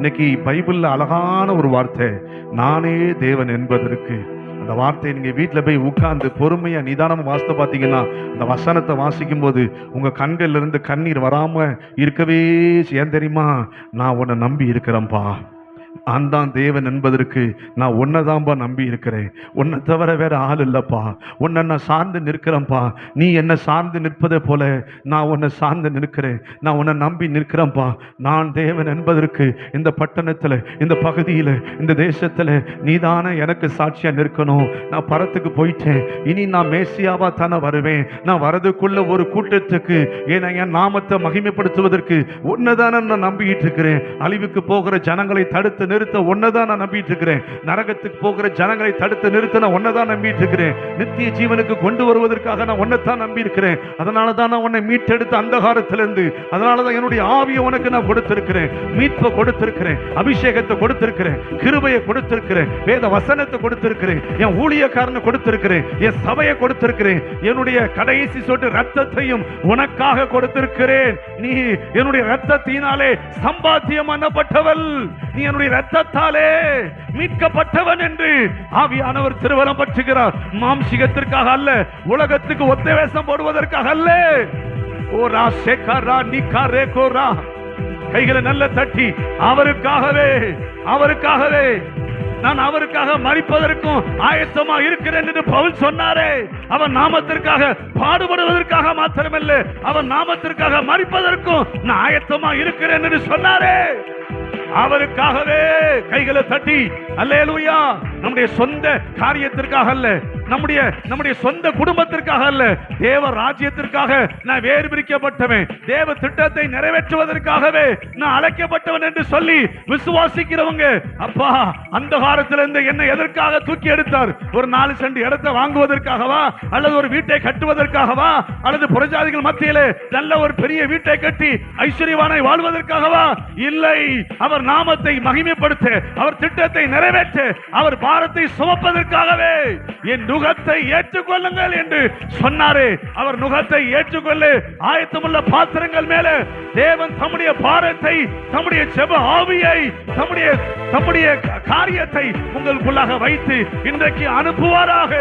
இன்னைக்கு பைபிள்ல அழகான ஒரு வார்த்தை நானே தேவன் என்பதற்கு. அந்த வார்த்தையை நீங்கள் வீட்டில் போய் உட்கார்ந்து பொறுமையாக நிதானமாக வாசித்து பார்த்தீங்கன்னா அந்த வசனத்தை வாசிக்கும் போது உங்கள் கண்கள்லேருந்து கண்ணீர் வராமல் இருக்கவே ஏன் தெரியுமா? நான் உன்னை நம்பி இருக்கிறேன்ப்பா நான் தான் தேவன் என்பதற்கு நான் உன்னை தான்ப்பா நம்பி இருக்கிறேன். உன்னை தவிர வேற ஆள் இல்லைப்பா. உன்னை நான் சார்ந்து நிற்கிறேன்ப்பா. நீ என்னை சார்ந்து நிற்பதை போல நான் உன்னை சார்ந்து நிற்கிறேன். நான் உன்னை நம்பி நிற்கிறேன்ப்பா. நான் தேவன் என்பதற்கு இந்த பட்டணத்தில் இந்த பகுதியில் இந்த தேசத்தில் நீதானே எனக்கு சாட்சியாக நிற்கணும். நான் பரத்துக்கு போயிட்டேன். இனி நான் மேசியாவாக தானே வருவேன். நான் வரதுக்குள்ள ஒரு கூட்டத்துக்கு ஏன்னா என் நாமத்தை மகிமைப்படுத்துவதற்கு உன்னதான நான் நம்பிக்கிட்டு இருக்கிறேன். அழிவுக்கு போகிற ஜனங்களை தடுத்து தடுத்து நிறுத்த ஒன்னதான் நான் நம்பிட்டு இருக்கிறேன் நரகத்துக்கு போகிற ஜனங்களை தடுத்து நிறுத்த நான் ஒன்னதான் நம்பிட்டு இருக்கிறேன் நித்திய ஜீவனுக்கு கொண்டு வருவதற்காக நான் ஒன்னதான் நம்பி இருக்கிறேன் அதனால தான் நான் உன்னை மீட்டெடுத்த அந்தகாரத்திலிருந்து அதனால தான் என்னுடைய ஆவியை உனக்கு நான் கொடுத்திருக்கிறேன். மீட்பை கொடுத்திருக்கிறேன் அபிஷேகத்தை கொடுத்திருக்கிறேன் கிருபையை கொடுத்திருக்கிறேன் வேத வசனத்தை கொடுத்திருக்கிறேன் என் ஊழியக்காரனை கொடுத்திருக்கிறேன் என் சபையை கொடுத்திருக்கிறேன். என்னுடைய கடைசி சொட்டு ரத்தத்தையும் உனக்காக கொடுத்திருக்கிறேன். நீ என்னுடைய ரத்தத்தினாலே சம்பாத்தியம் பண்ணப்பட்டவள். நீ என்னுடைய ரத்தத்தாலே மீட்கப்பட்டவன் என்று ஆவியானவர் திருவலம் பற்றுகிறார். மாம்சிகத்திற்காக அல்ல உலகத்துக்கு ஒத்தவேசம் போடுவதற்காக அல்ல. ஓ ரா நீக்கா நிக்கா ரேகோரா கைகளை நல்ல தட்டி அவருக்காகவே அவருக்காகவே நான் அவருக்காக மறிப்பதற்கும் ஆயத்தமா இருக்கிறேன் என்று பவுல் சொன்னாரே. அவன் நாமத்திற்காக பாடுபடுவதற்காக மாத்திரமல்ல அவன் நாமத்திற்காக மறிப்பதற்கும் நான் ஆயத்தமா இருக்கிறேன் என்று சொன்னாரே. அவருக்காகவே கைகளை தட்டி அல்லேலூயா நம்முடைய சொந்த காரியத்திற்காக அல்ல நம்முடைய நம்முடைய சொந்த குடும்பத்திற்காக அல்ல தேவ ராஜ்யத்திற்காக நான் வேறு பிரிக்கப்பட்டவன். தேவ திட்டத்தை நிறைவேற்றுவதற்காகவே நான் அழைக்கப்பட்டவன் என்று சொல்லி விசுவாசிக்கிறவங்க அப்பா அந்த காலத்திலிருந்து என்னை எதற்காக தூக்கி எடுத்தார்? ஒரு நாலு சென்ட் இடத்தை வாங்குவதற்காகவா? அல்லது ஒரு வீட்டை கட்டுவதற்காகவா? அல்லது புறஜாதிகள் மத்தியிலே நல்ல ஒரு பெரிய வீட்டை கட்டி ஐஸ்வர்யவானை வாழ்வதற்காகவா? இல்லை அவர் நாமத்தை மகிமைப்படுத்த அவர் திட்டத்தை நிறைவேற்ற அவர் பாரத்தை சுமப்பதற்காகவே என் நுகத்தை ஏற்றுக்கொள்ளுங்கள் என்று சொன்னாரே. அவர் நுகத்தை ஏற்றுக்கொள்ள. ஆயத்தமுள்ள பாத்திரங்கள் மேல தேவன் தம்முடைய பாரத்தை தம்முடைய செப ஆவியை தம்முடைய தம்முடைய காரியத்தை உங்களுக்குள்ளாக வைத்து இன்றைக்கு அனுப்புவாராக.